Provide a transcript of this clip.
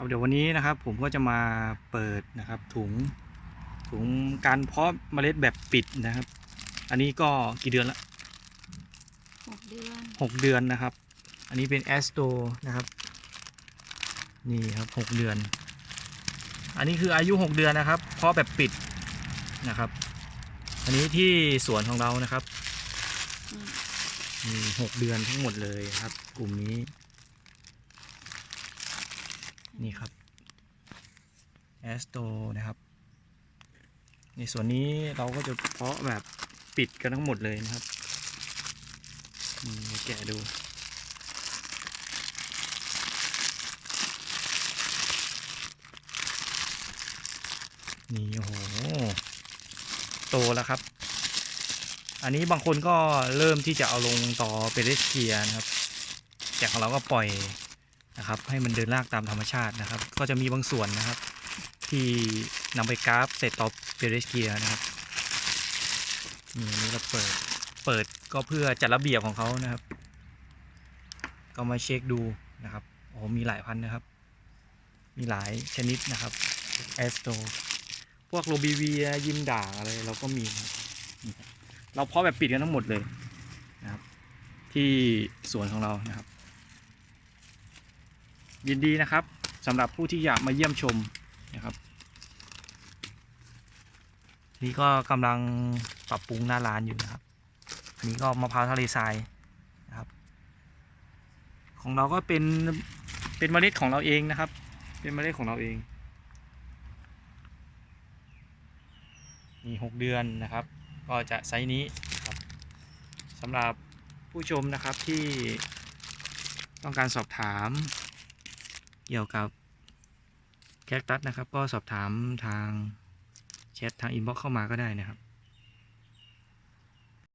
ครับเดี๋ยววันนี้นะครับผมก็จะมาเปิดนะครับถุงถุงการเพาะเมล็ดแบบปิดนะครับ อันนี้ก็กี่เดือนละหกเดือนหกเดือนนะครับ อันนี้เป็นแอสโตนะครับ นี่ครับหกเดือน อันนี้คืออายุหกเดือนนะครับ เพาะแบบปิดนะครับ อันนี้ที่สวนของเรานะครับอืมมีหกเดือนทั้งหมดเลยครับ กลุ่มนี้ นี่ครับแอสโตนะครับ ในส่วนนี้เราก็จะเพาะแบบปิดกันทั้งหมดเลยนะครับนี่แกะดูนี่โอ้โหโตแล้วครับ อันนี้บางคนก็เริ่มที่จะเอาลงต่อเปเรสเกียนะครับ แต่ของเราก็ปล่อย นะครับ ให้มันเดินลากตามธรรมชาตินะครับ ก็จะมีบางส่วนนะครับ ที่นำไปกราฟเสร็จต่อเปรสเกียนะครับนี่นี้เราเปิดเปิดก็เพื่อจัดระเบียบของเขานะครับ ก็มาเช็คดูนะครับโอ้มีหลายพันนะครับ มีหลายชนิดนะครับแอสโตพวกโรบิเวียยิมด่างอะไรเราก็มีครับเราเพาะแบบปิดกันทั้งหมดเลยนะครับ ที่สวนของเรานะครับ ยินดีนะครับสำหรับผู้ที่อยากมาเยี่ยมชมนะครับ นี่ก็กำลังปรับปรุงหน้าร้านอยู่นะครับอันนี้ก็มะพร้าวทะเลทรายนะครับ ของเราก็เป็นเป็นเมล็ดของเราเองนะครับ เป็นเมล็ดของเราเองมีหกเดือนนะครับ ก็จะไซส์นี้ครับสำหรับผู้ชมนะครับที่ต้องการสอบถาม เกี่ยวกับแคคตัสนะครับ ก็สอบถามทางแชททางอินบ็อกเข้ามาก็ได้นะครับ